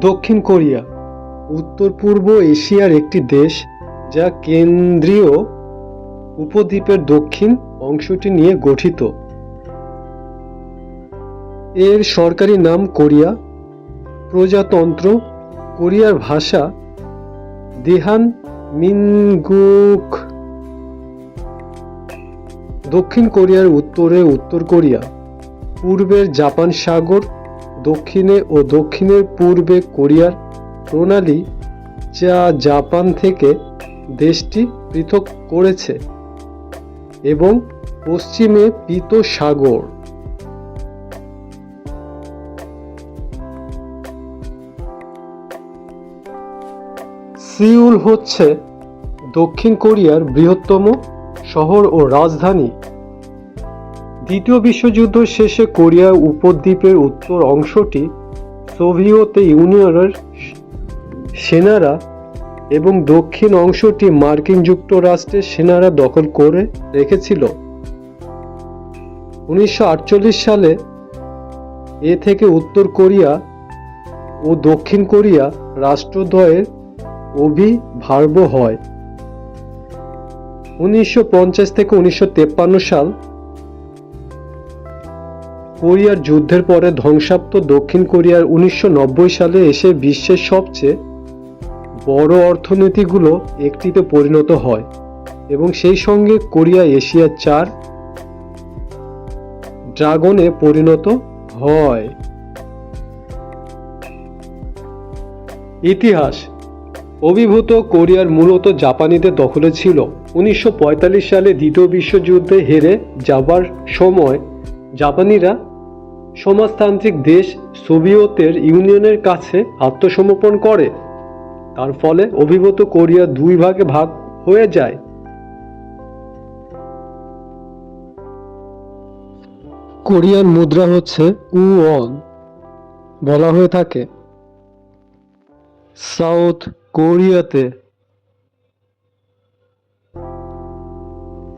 দক্ষিণ কোরিয়া। উত্তর পূর্ব এশিয়ার একটি দেশ যা কেন্দ্রীয় উপদ্বীপের দক্ষিণ অংশটি নিয়ে গঠিত। এর সরকারি নাম কোরিয়া। প্রজাতন্ত্র কোরিয়ার ভাষা দেহান মিনগুক। দক্ষিণ কোরিয়ার উত্তরে উত্তর কোরিয়া, পূর্বের জাপান সাগর দক্ষিণে ও দক্ষিণের পূর্বে কোরিয়ার প্রণালী যা জাপান থেকে দেশটি পৃথক করেছে এবং পশ্চিমে পীত সাগর সিউল হচ্ছে দক্ষিণ কোরিয়ার বৃহত্তম শহর ও রাজধানী। দ্বিতীয় বিশ্বযুদ্ধ শেষে কোরিয়া উপদ্বীপের উত্তর অংশটি সোভিয়েত ইউনিয়নের সেনারা এবং দক্ষিণ অংশটি মার্কিন যুক্তরাষ্ট্রের সেনারা দখল করে রেখেছিল। উনিশশো আটচল্লিশ সালে এ থেকে উত্তর কোরিয়া ও দক্ষিণ কোরিয়া রাষ্ট্রদ্বয়ের অভিভার্ব হয়। উনিশশো পঞ্চাশ থেকে উনিশশো সাল কোরিয়ার যুদ্ধের পরে ধ্বংসাপ্ত দক্ষিণ কোরিয়ার উনিশশো নব্বই সালে এসে বিশ্বের সবচেয়ে বড় অর্থনীতিগুলো একটিতে পরিণত হয় এবং সেই সঙ্গে কোরিয়া এশিয়ার চার ড্রাগনে পরিণত হয়। ইতিহাস। অভিভূত কোরিয়ার মূলত জাপানিদের দখলে ছিল। উনিশশো পঁয়তাল্লিশ সালে দ্বিতীয় বিশ্বযুদ্ধে হেরে যাবার সময় জাপানিরা সমাজতান্ত্রিক দেশ সোভিয়েতের ইউনিয়নের কাছে আত্মসমর্পণ করে। তার ফলে অভিভূত কোরিয়া দুই ভাগে ভাগ হয়ে যায়। কোরিয়ান মুদ্রা হচ্ছে উওন বলা হয়ে থাকে। সাউথ কোরিয়াতে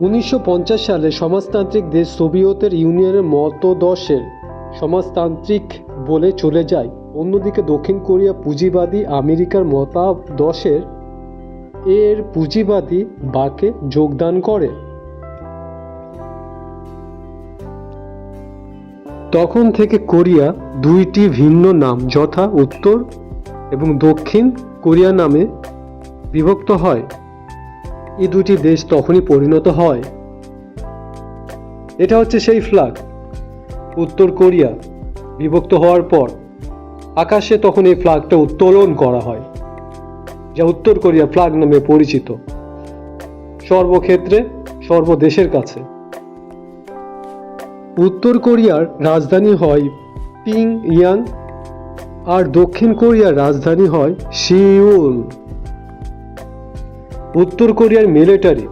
উনিশশো পঞ্চাশ সালে সমাজতান্ত্রিক দেশ সোভিয়েতের ইউনিয়নের মতদর্শের সমাজতান্ত্রিক বলে চলে যায়। অন্যদিকে দক্ষিণ কোরিয়া পুঁজিবাদী আমেরিকার মতাদর্শের এর পুঁজিবাদী বাকে যোগদান করে। তখন থেকে কোরিয়া দুইটি ভিন্ন নাম, যথা উত্তর এবং দক্ষিণ কোরিয়া নামে বিভক্ত হয়। এই দুটি দেশ তখনই পরিণত হয়। এটা হচ্ছে সেই ফ্ল্যাগ। উত্তর কোরিয়া বিভক্ত হওয়ার পর আকাশে তখন এই ফ্ল্যাগটা উত্তোলন করা হয়, যা উত্তর কোরিয়া ফ্ল্যাগ নামে পরিচিত। সর্বক্ষেত্রে সর্বদেশের কাছে। উত্তর কোরিয়ার রাজধানী হয় পিং ইয়াং আর দক্ষিণ কোরিয়ার রাজধানী হয় সিউল উত্তর কোরিয়ার মিলিটারি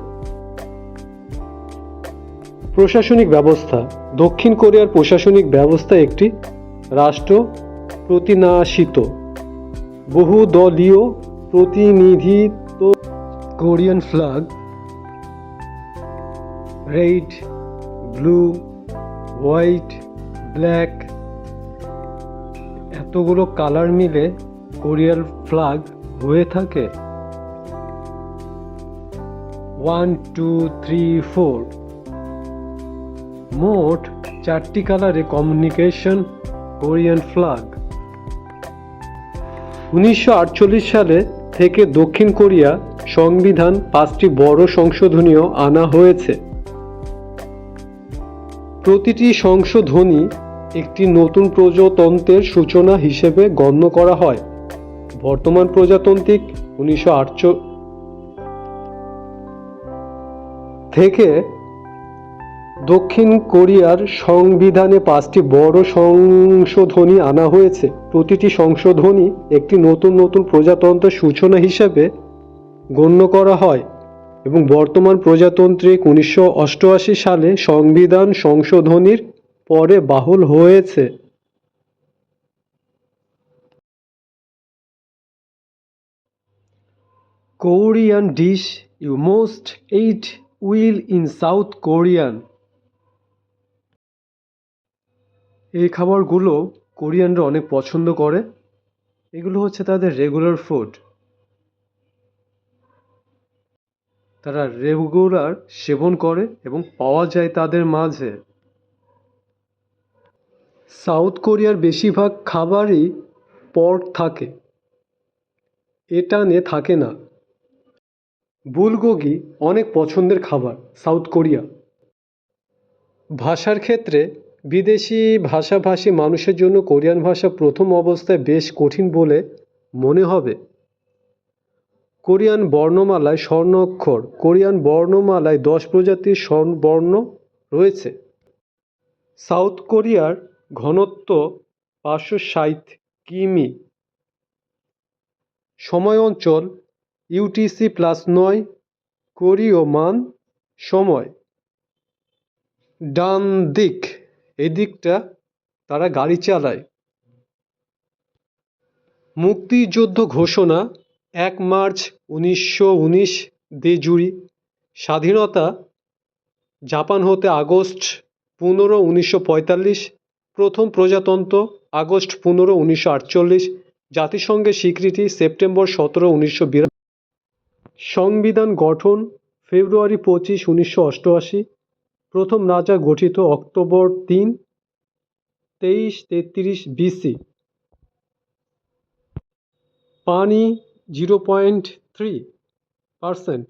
প্রশাসনিক ব্যবস্থা দক্ষিণ কোরিয়ার প্রশাসনিক ব্যবস্থা একটি রাষ্ট্র প্রতিনাশিত। বহুদলীয় প্রতিনিধিত্ব Korean flag, red, blue, white, black, এতগুলো কালার মিলে কোরিয়ার ফ্ল্যাগ হয়ে থাকে। One, two, three, four. মোট চারটি কালারে কমিউনিকেশন কোরিয়ান ফ্ল্যাগ উনিশশো সালে থেকে দক্ষিণ কোরিয়া সংবিধান পাঁচটি বড় সংশোধনীয় আনা হয়েছে। প্রতিটি সংশোধনী একটি নতুন প্রজাতন্ত্রের সূচনা হিসেবে গণ্য করা হয়। বর্তমান প্রজাতান্ত্রিক উনিশশো থেকে দক্ষিণ কোরিয়ার সংবিধানে পাঁচটি বড় সংশোধনী আনা হয়েছে। প্রতিটি সংশোধনী একটি নতুন নতুন প্রজাতন্ত্রের সূচনা হিসেবে গণ্য করা হয় এবং বর্তমান প্রজাতান্ত্রিক উনিশশো অষ্টআশি সালে সংবিধান সংশোধনীর পরে বাহুল হয়েছে। Korean dish, you most eat will in South Korean. এই খাবারগুলো কোরিয়ানরা অনেক পছন্দ করে। এগুলো হচ্ছে তাদের রেগুলার ফুড তারা রেগুলার সেবন করে এবং পাওয়া যায় তাদের মাঝে। সাউথ কোরিয়ার বেশিরভাগ খাবারই পর্ক থাকে। এটানে থাকে না। বুলগোগি অনেক পছন্দের খাবার সাউথ কোরিয়া। ভাষার ক্ষেত্রে বিদেশি ভাষাভাষী মানুষের জন্য কোরিয়ান ভাষা প্রথম অবস্থায় বেশ কঠিন বলে মনে হবে। কোরিয়ান বর্ণমালায় স্বর্ণ অক্ষর, কোরিয়ান বর্ণমালায় দশ প্রজাতির স্বর্ণ বর্ণ রয়েছে। সাউথ কোরিয়ার ঘনত্ব পাঁচশো ষাট কিমি। সময় অঞ্চল ইউটিসি প্লাস নয় কোরীয় মান সময়। ডান দিক এদিকটা তারা গাড়ি চালায়। মুক্তিযুদ্ধ ঘোষণা, এক মার্চ উনিশশো উনিশ দেজুরি স্বাধীনতা, জাপান হতে আগস্ট পনেরো উনিশশো পঁয়তাল্লিশ, প্রথম প্রজাতন্ত্র, আগস্ট পনেরো উনিশশো আটচল্লিশ, জাতিসংঘের স্বীকৃতি, সেপ্টেম্বর সতেরো উনিশশো সংবিধান গঠন, ফেব্রুয়ারি পঁচিশ উনিশশো অষ্টআশি। প্রথম রাজা গঠিত অক্টোবর তিন তেইশ তেত্রিশ বিসি পানি জিরো পয়েন্ট থ্রি পারসেন্ট